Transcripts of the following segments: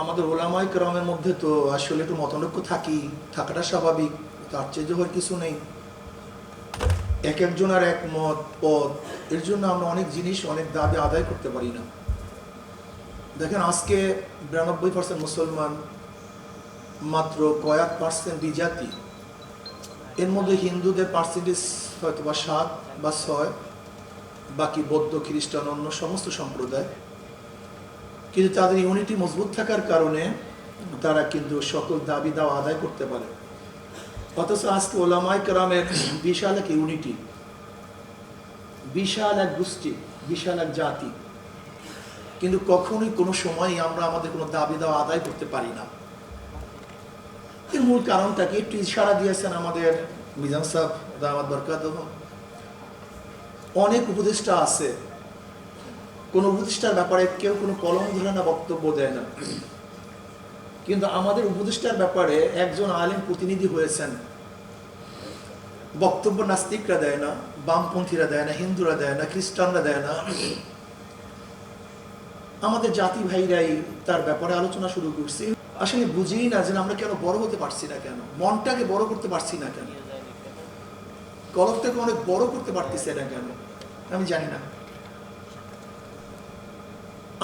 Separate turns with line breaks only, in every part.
আমাদের ওলামাই ক্রমের মধ্যে তো আসলে একটু মতনৈক্য থাকি, থাকাটা স্বাভাবিক, তার চেয়ে হওয়ার কিছু নেই। এক একজন আর এক মত, পদ, এর জন্য আমরা অনেক জিনিস, অনেক দাবি আদায় করতে পারি না। দেখেন, আজকে বিরানব্বই পার্সেন্ট মুসলমান, মাত্র কয়েক পার্সেন্ট বিজাতি। এর মধ্যে হিন্দুদের পার্সেন্টেজ হয়তো বা সাত বা ছয়, বাকি বৌদ্ধ, খ্রিস্টান, অন্য সমস্ত সম্প্রদায়। কিন্তু তাদের ইউনিটি মজবুত থাকার কারণে তারা কিন্তু সকল দাবি দাওয়া আদায় করতে পারে। অথচ আজকে ওলামাই কেরামের বিশাল এক ইউনিটি, বিশাল এক গোষ্ঠী, বিশাল এক জাতি। কিন্তু কখনোই কোনো সময়ই আমরা আমাদের কোনো দাবি দাওয়া আদায় করতে পারি না। এর মূল কারণটা কি? একটু ইশারা দিয়েছেন আমাদের মিজান সাহেব দামাদ বরকাত অনেক উপদেষ্টা আছে কোনো উপদেষ্টার ব্যাপারে কেউ কোনো কলম ধরে না বক্তব্য দেয় না। কিন্তু আমাদের উপদেষ্টার ব্যাপারে একজন আলেম প্রতিনিধি হয়েছেন। বক্তব্য নাস্তিকরা দেয় না, বামপন্থীরা দেয় না, হিন্দুরা দেয় না, খ্রিস্টানরা দেয় না। আমাদের জাতি ভাইরাই তার ব্যাপারে আলোচনা শুরু করছি। আসলে বুঝেই না যে আমরা কেন বড় হতে পারছি না কেন, মনটাকে বড় করতে পারছি না কেন। কলকটাকে অনেক বড় করতে পারতেছে না কেন, আমি জানি না।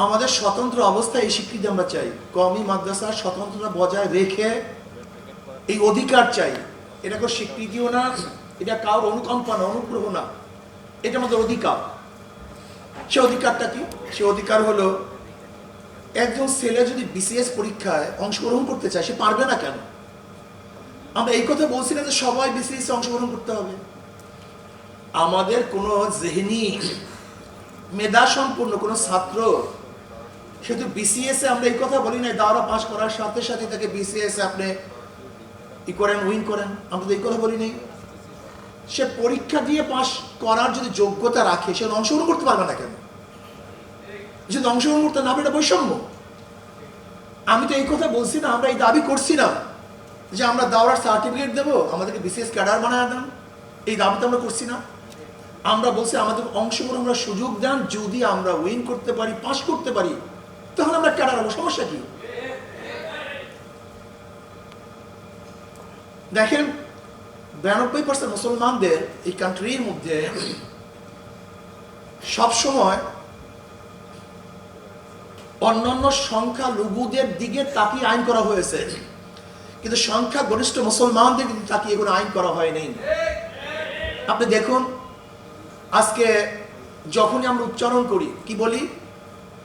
আমাদের স্বতন্ত্র অবস্থায় এই স্বীকৃতি আমরা চাই। কমি মাদ্রাসার স্বতন্ত্রতা বজায় রেখে এই অধিকার চাই। এটা কোনো স্বীকৃতিও না, এটা কারোর অনুকম্পা না, অনুগ্রহ না। এটা আমাদের অধিকার। সে অধিকারটা কি? সে অধিকার হলো একজন ছেলে যদি বিসিএস পরীক্ষায় অংশগ্রহণ করতে চায়, সে পারবে না কেন? আমরা এই কথা বলছি না যে সবাই বিসিএস অংশগ্রহণ করতে হবে। আমাদের কোনো জেহনি মেধা সম্পূর্ণ কোনো ছাত্র শুধু বিসিএস এ আমরা এই কথা বলি না দাওরা পাস করার সাথে সাথে তাকে বিসিএস আপনি ই করেন উইন করেন। আমরা তো এই কথা বলি নাই। সে পরীক্ষা দিয়ে পাস করার যদি যোগ্যতা রাখে, সে অংশগ্রহণ করতে পারবে না কেন? যদি অংশগ্রহণ করতে না এটা বৈষম্য। আমি তো এই কথা বলছি না, আমরা এই দাবি করছি না যে আমরা দাওরার সার্টিফিকেট দেবো, আমাদেরকে বিশেষ ক্যাডার বানায় দেন। এই দাবি তো আমরা করছি না। আমরা বলছি আমাদের অংশগ্রহণ, আমরা সুযোগ দেন, যদি আমরা উইন করতে পারি, পাস করতে পারি তাহলে আমরা হব। সমস্যা কি? দেখেন, বিরানব্বই পার্সেন্ট মুসলমানদের এই কান্ট্রির মধ্যে সবসময় অন্যান্য সংখ্যা লঘুদের দিকে তাকিয়ে আইন করা হয়েছে। কিন্তু সংখ্যা গরিষ্ঠ মুসলমানদের কিন্তু তাকিয়ে কোনো আইন করা হয়নি আপনি দেখুন, আজকে যখনই আমরা উচ্চারণ করি, কি বলি?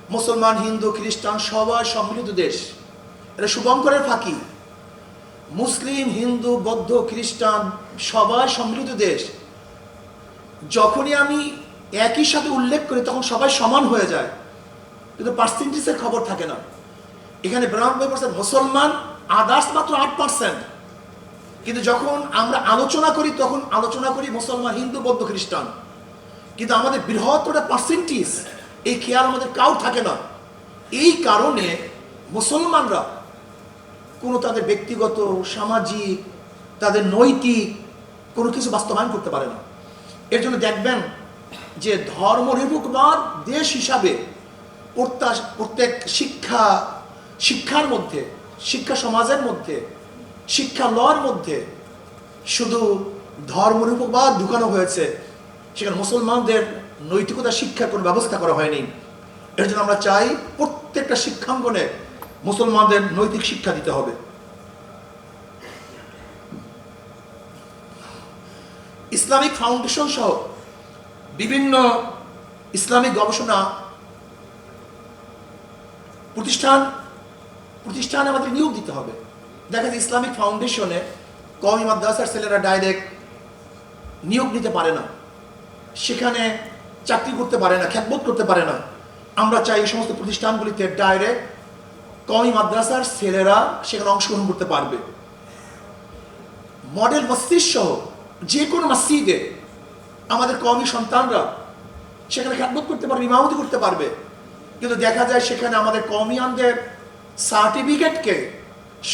মুসলমান, হিন্দু, খ্রিস্টান, সবাই সম্মিলিত দেশ। এটা শুভঙ্করের ফাঁকি। মুসলিম, হিন্দু, বৌদ্ধ, খ্রিস্টান সবাই সম্মিলিত দেশ। যখনই আমি একই সাথে উল্লেখ করি, তখন সবাই সমান হয়ে যায়। কিন্তু পার্সেন্টেজের খবর থাকে না। এখানে বিরানব্বই পার্সেন্ট মুসলমান আদার্স মাত্র আট পার্সেন্ট কিন্তু যখন আমরা আলোচনা করি, তখন আলোচনা করি মুসলমান, হিন্দু, বৌদ্ধ, খ্রিস্টান। কিন্তু আমাদের বৃহত্তর পার্সেন্টেজ এই খেয়াল আমাদের কাউ থাকে না। এই কারণে মুসলমানরা কোনো তাদের ব্যক্তিগত, সামাজিক, তাদের নৈতিক কোনো কিছু বাস্তবায়ন করতে পারে না। এর জন্য দেখবেন যে ধর্মনিরপেক্ষবাদ দেশ হিসাবে প্রত্যা- প্রত্যেক শিক্ষা, শিক্ষার মধ্যে, শিক্ষা সমাজের মধ্যে, শিক্ষা লর মধ্যে শুধু ধর্মনিরপেক্ষবাদ ঢুকানো হয়েছে। সেখানে মুসলমানদের নৈতিকতা শিক্ষার কোনো ব্যবস্থা করা হয়নি। এর জন্য আমরা চাই প্রত্যেকটা শিক্ষাঙ্গনে মুসলমানদের নৈতিক শিক্ষা দিতে হবে। ইসলামিক ফাউন্ডেশন সহ বিভিন্ন ইসলামিক গবেষণা প্রতিষ্ঠান, প্রতিষ্ঠানে আমাদের নিয়োগ দিতে হবে। দেখা যায় ইসলামিক ফাউন্ডেশনে কমি মাদ্রাসার ছেলেরা ডাইরেক্ট নিয়োগ নিতে পারে না। সেখানে চাকরি করতে পারে না, খ্যাতবোধ করতে পারে না। আমরা চাই এই সমস্ত প্রতিষ্ঠানগুলিতে ডাইরেক্ট কমি মাদ্রাসার ছেলেরা সেখানে অংশগ্রহণ করতে পারবে। মডেল মসজিদ সহ যে কোনো মসজিদে আমাদের কমি সন্তানরা সেখানে খ্যাতবোধ করতে পারবে, ইমামতি করতে পারবে। কিন্তু দেখা যায় সেখানে আমাদের কমিয়ানদের সার্টিফিকেটকে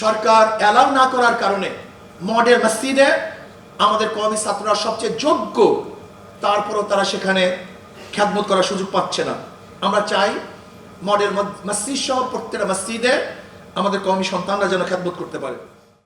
সরকার অ্যালাউ না করার কারণে মডেল মসজিদে আমাদের কমি ছাত্ররা সবচেয়ে যোগ্য, তারপরও তারা সেখানে খ্যাতমত করার সুযোগ পাচ্ছে না। আমরা চাই মডেল মসজিদ সহ প্রত্যেকটা মসজিদে আমাদের কমি সন্তানরা যেন খ্যাতমত করতে পারে।